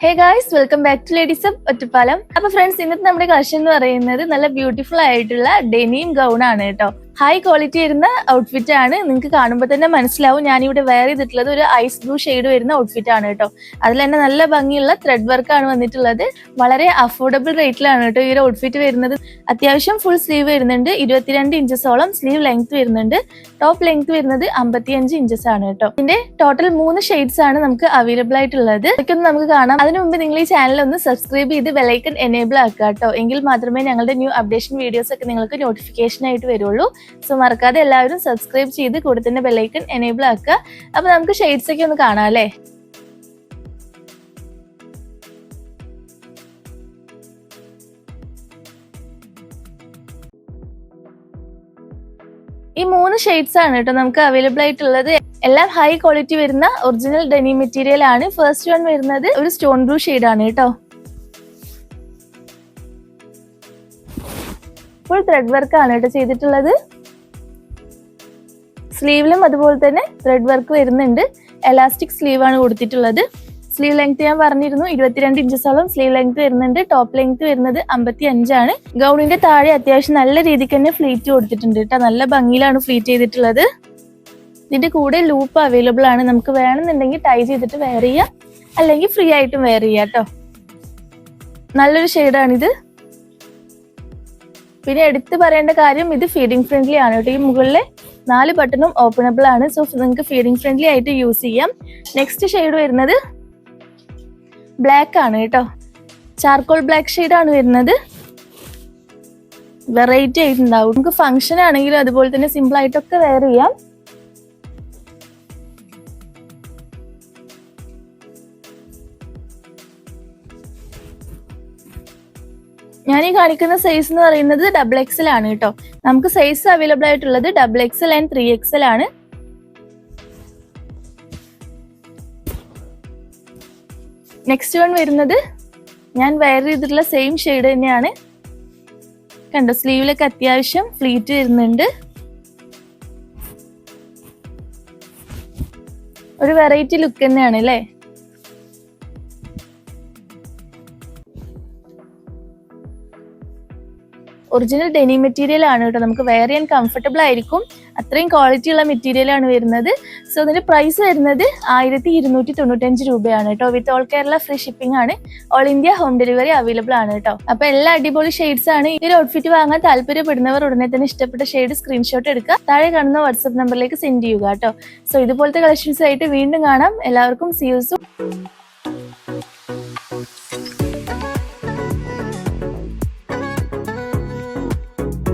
Hey guys welcome back to ladies Ottapalam അപ്പൊ friends ഇന്നത്തെ നമ്മുടെ കളക്ഷൻ എന്ന് പറയുന്നത് നല്ല ബ്യൂട്ടിഫുൾ ആയിട്ടുള്ള ഡെനിം ഗൗൺ ആണ് കേട്ടോ. ഹൈ ക്വാളിറ്റി വരുന്ന ഔട്ട്ഫിറ്റ് ആണ്. നിങ്ങൾക്ക് കാണുമ്പോൾ തന്നെ മനസ്സിലാവും. ഞാനിവിടെ വെയർ ചെയ്തിട്ടുള്ളത് ഒരു ഐസ് ബ്ലൂ ഷെയ്ഡ് വരുന്ന ഔട്ട്ഫിറ്റ് ആണ് കേട്ടോ. അതിൽ തന്നെ നല്ല ഭംഗിയുള്ള ത്രെഡ് വർക്ക് ആണ് വന്നിട്ടുള്ളത്. വളരെ അഫോർഡബിൾ റേറ്റിലാണ് കേട്ടോ ഈ ഒരു ഔട്ട്ഫിറ്റ് വരുന്നത്. അത്യാവശ്യം ഫുൾ സ്ലീവ് വരുന്നുണ്ട്. ഇരുപത്തിരണ്ട് ഇഞ്ചസോളം സ്ലീവ് ലെങ്ത് വരുന്നുണ്ട്. ടോപ്പ് ലെങ്ത് വരുന്നത് അമ്പത്തിയഞ്ച് ഇഞ്ചസ് ആണ് കേട്ടോ. ഇതിന്റെ ടോട്ടൽ മൂന്ന് ഷെയ്ഡ്സ് ആണ് നമുക്ക് അവൈലബിൾ ആയിട്ടുള്ളത്. ഇതൊക്കെ നമുക്ക് കാണാം. അതിനു മുമ്പ് നിങ്ങൾ ഈ ചാനൽ ഒന്ന് സബ്സ്ക്രൈബ് ചെയ്ത് ബെലൈക്കൺ എനേബിൾ ആക്കുക കേട്ടോ. എങ്കിൽ മാത്രമേ ഞങ്ങളുടെ ന്യൂ അപ്ഡേഷൻ വീഡിയോസ് ഒക്കെ നിങ്ങൾക്ക് നോട്ടിഫിക്കേഷൻ ആയിട്ട് വരുള്ളൂ. സോ മറക്കാതെ എല്ലാവരും സബ്സ്ക്രൈബ് ചെയ്ത് കൂടെ തന്നെ ബെല്ലൈക്കൺ എനേബിൾ ആക്കുക. അപ്പൊ നമുക്ക് ഷെയ്ഡ്സ് ഒക്കെ ഒന്ന് കാണാം അല്ലേ? ഈ മൂന്ന് ഷെയ്ഡ്സ് ആണ് കേട്ടോ നമുക്ക് അവൈലബിൾ ആയിട്ടുള്ളത്. എല്ലാം ഹൈ ക്വാളിറ്റി വരുന്ന ഒറിജിനൽ ഡെനി മെറ്റീരിയൽ ആണ്. ഫസ്റ്റ് വൺ വരുന്നത് ഒരു സ്റ്റോൺ ബ്ലൂ ആണ് കേട്ടോ. ഫുൾ ത്രെഡ് വർക്ക് ആണ് കേട്ടോ ചെയ്തിട്ടുള്ളത്. സ്ലീവിലും അതുപോലെ തന്നെ ത്രെഡ് വർക്ക് വരുന്നുണ്ട്. എലാസ്റ്റിക് സ്ലീവ് ആണ് കൊടുത്തിട്ടുള്ളത്. സ്ലീവ് ലെങ്ത് ഞാൻ പറഞ്ഞിരുന്നു ഇരുപത്തിരണ്ട് ഇഞ്ചസോളം സ്ലീവ് ലെങ്ത് വരുന്നുണ്ട്. ടോപ്പ് ലെങ്ത് വരുന്നത് അമ്പത്തി അഞ്ചാണ് ഗൗണിന്റെ താഴെ അത്യാവശ്യം നല്ല രീതിക്ക് തന്നെ ഫ്ലീറ്റ് കൊടുത്തിട്ടുണ്ട് കേട്ടോ. നല്ല ഭംഗിയിലാണ് ഫ്ലീറ്റ് ചെയ്തിട്ടുള്ളത്. ഇതിന്റെ കൂടെ ലൂപ്പ് അവൈലബിൾ ആണ്. നമുക്ക് വേണമെന്നുണ്ടെങ്കിൽ ടൈ ചെയ്തിട്ട് വെയർ ചെയ്യാം. അല്ലെങ്കിൽ ഫ്രീ ആയിട്ടും വെയർ ചെയ്യാം കേട്ടോ. നല്ലൊരു ഷെയ്ഡാണിത് പിന്നെ എടുത്തു പറയേണ്ട കാര്യം ഇത് ഫീഡിങ് ഫ്രണ്ട്ലി ആണ് കേട്ടോ. ഈ മുകളിലെ നാല് ബട്ടണും ഓപ്പണബിൾ ആണ്. സോ നിങ്ങൾക്ക് ഫീഡിങ് ഫ്രണ്ട്ലി ആയിട്ട് യൂസ് ചെയ്യാം. നെക്സ്റ്റ് ഷെയ്ഡ് വരുന്നത് ബ്ലാക്ക് ആണ് കേട്ടോ. ചാർക്കോൾ ബ്ലാക്ക് ആണ് വരുന്നത്. വെറൈറ്റി ആയിട്ടുണ്ടാവും. നമുക്ക് ഫംഗ്ഷൻ ആണെങ്കിലും അതുപോലെ തന്നെ സിമ്പിൾ ആയിട്ടൊക്കെ വെയർ ചെയ്യാം. ഞാൻ ഈ കാണിക്കുന്ന സൈസ് എന്ന് പറയുന്നത് ഡബിൾ എക്സൽ ആണ് കേട്ടോ. നമുക്ക് സൈസ് അവൈലബിൾ ആയിട്ടുള്ളത് double XL and three XL ആണ്. നെക്സ്റ്റ് വൺ വരുന്നത് ഞാൻ വെയർ ചെയ്തിട്ടുള്ള സെയിം ഷെയ്ഡ് തന്നെയാണ്. കണ്ടോ സ്ലീവിലൊക്കെ അത്യാവശ്യം ഫ്ലീറ്റ് വരുന്നുണ്ട്. ഒരു വെറൈറ്റി ലുക്ക് തന്നെയാണ് അല്ലേ? ഒറിജിനൽ ഡെനി മെറ്റീരിയൽ ആണ് കേട്ടോ. നമുക്ക് വെയർ ചെയ്യാൻ കംഫർട്ടബിൾ ആയിരിക്കും. അത്രയും ക്വാളിറ്റി ഉള്ള മെറ്റീരിയൽ ആണ് വരുന്നത്. സോ അതിന്റെ പ്രൈസ് വരുന്നത് ആയിരത്തി ഇരുന്നൂറ്റി തൊണ്ണൂറ്റഞ്ച് രൂപയാണ് കേട്ടോ. With all Kerala free shipping ആണ്. All India home delivery available ആണ് കേട്ടോ. അപ്പൊ എല്ലാ അടിപൊളി ഷെയ്ഡ്സ് ആണ്. ഈ ഒരു ഔട്ട്ഫിറ്റ് വാങ്ങാൻ താല്പര്യപ്പെടുന്നവർ ഉടനെ തന്നെ ഇഷ്ടപ്പെട്ട ഷെയ്ഡ് സ്ക്രീൻഷോട്ട് എടുക്കുക. താഴെ കാണുന്ന വാട്സ്ആപ്പ് നമ്പറിലേക്ക് സെൻഡ് ചെയ്യുക കേട്ടോ. സോ ഇതുപോലത്തെ കളക്ഷൻസ് ആയിട്ട് വീണ്ടും കാണാം. എല്ലാവർക്കും സി യൂസും